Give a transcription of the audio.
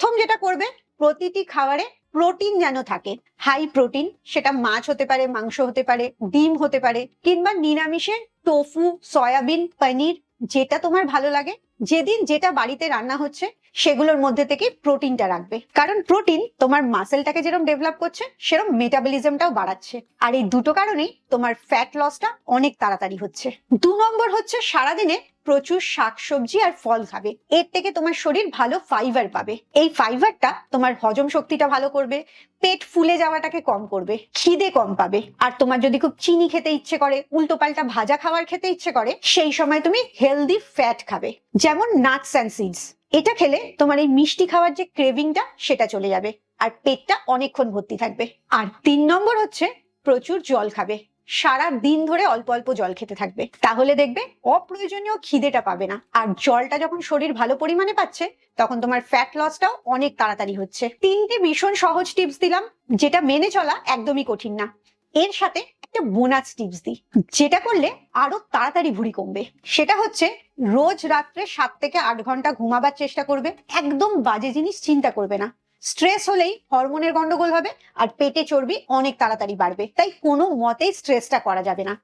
প্রথম যেটা করবে, প্রতিটি খাবারে প্রোটিন যেন থাকে। হাই প্রোটিন সেটা মাছ হতে পারে, মাংস হতে পারে, ডিম হতে পারে, কিংবা নিরামিষে টোফু সয়াবিন পনির যেটা তোমার ভালো লাগে। যেদিন যেটা বাড়িতে রান্না হচ্ছে, সেগুলোর মধ্যে থেকে প্রোটিনটা রাখবে। কারণ প্রোটিন তোমার মাসেলটাকে যেরকম ডেভেলপ করছে সেরকম মেটাবলিজমটাও বাড়াচ্ছে। আর এই দুটো কারণেই তোমার ফ্যাট লসটা অনেক তাড়াতাড়ি হচ্ছে। দু নম্বর হচ্ছে সারাদিনে প্রচুর শাকসবজি আর ফল খাবে। এর থেকে তোমার শরীর ভালো ফাইবার পাবে। এই ফাইবারটা তোমার হজম শক্তিটা ভালো করবে, পেট ফুলে যাওয়াটাকে কম করবে, খিদে কম পাবে। আর তোমার যদি খুব চিনি খেতে ইচ্ছে করে, উল্টো পাল্টা ভাজা খাবার খেতে ইচ্ছে করে, সেই সময় তুমি হেলদি ফ্যাট খাবে। যেমন নাটস অ্যান্ড সিডস এটা খেলে তোমার এই মিষ্টি খাওয়ার যে ক্রেভিংটা সেটা চলে যাবে। আর পেটটা অনেকক্ষণ ভর্তি থাকবে। আর তিন নম্বর হচ্ছে প্রচুর জল খাবে। সারা দিন ধরে অল্প অল্প জল খেতে থাকবে। তাহলে দেখবে অপ্রয়োজনীয় খিদেটা পাবে না। আর জলটা যখন শরীর ভালো পরিমাণে পাচ্ছে, তখন তোমার ফ্যাট লসটাও অনেক তাড়াতাড়ি হচ্ছে। তিনটে ভীষণ সহজ টিপস দিলাম, যেটা মেনে চলা একদমই কঠিন না। এর সাথে একটা বোনাস টিপস দিই, যেটা করলে আরও তাড়াতাড়ি ভুঁড়ি কমবে। সেটা হচ্ছে, রোজ রাত্রে সাত থেকে আট ঘণ্টা ঘুমাবার চেষ্টা করবে। একদম বাজে জিনিস চিন্তা করবে না। স্ট্রেস হলেই হরমোনের গন্ডগোল হবে আর পেটে চর্বি অনেক তাড়াতাড়ি বাড়বে। তাই কোনো মতেই স্ট্রেসটা করা যাবে না।